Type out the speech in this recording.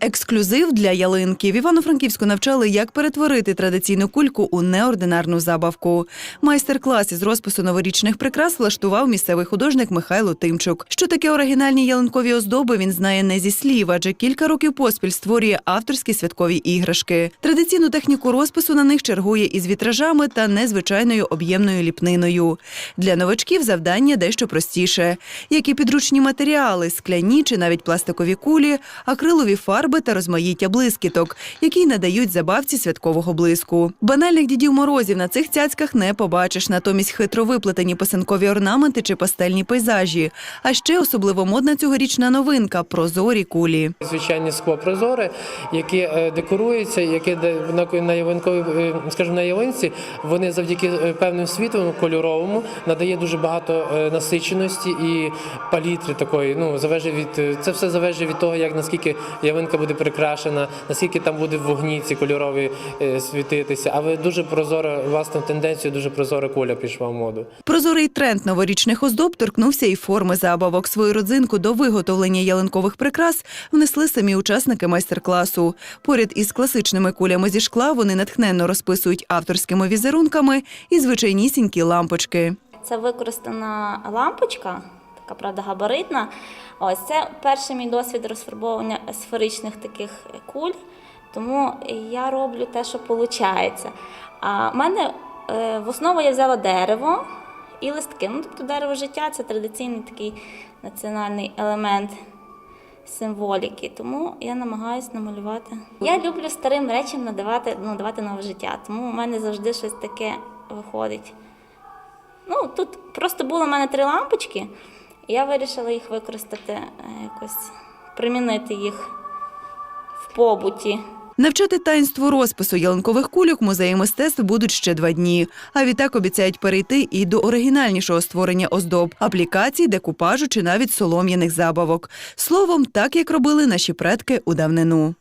Ексклюзив для ялинки. В Івано-Франківську навчали, як перетворити традиційну кульку у неординарну забавку. Майстер-клас із розпису новорічних прикрас влаштував місцевий художник Михайло Тимчук. Що таке оригінальні ялинкові оздоби, він знає не зі слів, адже кілька років поспіль створює авторські святкові іграшки. Традиційну техніку розпису на них чергує із вітражами та незвичайною об'ємною ліпниною. Для новачків завдання дещо простіше, як і підручні матеріали, скляні чи навіть пластикові кулі, акрилові фарби та розмаїття блискіток, які надають забавці святкового блиску. Банальних дідів морозів на цих цяцьках не побачиш, натомість хитро виплетені писанкові орнаменти чи пастельні пейзажі. А ще особливо модна цьогорічна новинка прозорі кулі. Звичайні склопрозори, які е, декоруються, які на, ялинковій, е, скажімо, на ялинці, вони завдяки е, певним світлом кольоровому надає дуже багато насиченості і палітри такої. Ну залежить від це все залежить від того, як наскільки ялинка буде прикрашена, наскільки там буде в вогні ці кольорові е, світитися. Але дуже прозора, власне, тенденцію, дуже прозора куля пішла в моду. Прозорий тренд новорічних оздоб торкнувся і форми забавок. Свою родзинку до виготовлення ялинкових прикрас внесли самі учасники майстер-класу. Поряд із класичними кулями зі шкла вони натхненно розписують авторськими візерунками і звичайнісінькі лампочки. Це використана лампочка, така правда габаритна. Ось це перший мій досвід розфарбовування сферичних таких куль, тому я роблю те, що виходить. А в мене е, в основу я взяла дерево і листки. Ну, тобто дерево життя це традиційний такий національний елемент символіки, тому я намагаюся намалювати. Я люблю старим речам надавати, ну, давати нове життя, тому у мене завжди щось таке виходить. Ну, тут просто було в мене три лампочки, я вирішила їх використати, е, якось примінити їх в побуті. Навчати таїнству розпису ялинкових кульок музеї мистецтв будуть ще два дні. А відтак обіцяють перейти і до оригінальнішого створення оздоб, аплікацій, декупажу чи навіть солом'яних забавок. Словом, так як робили наші предки у давнину.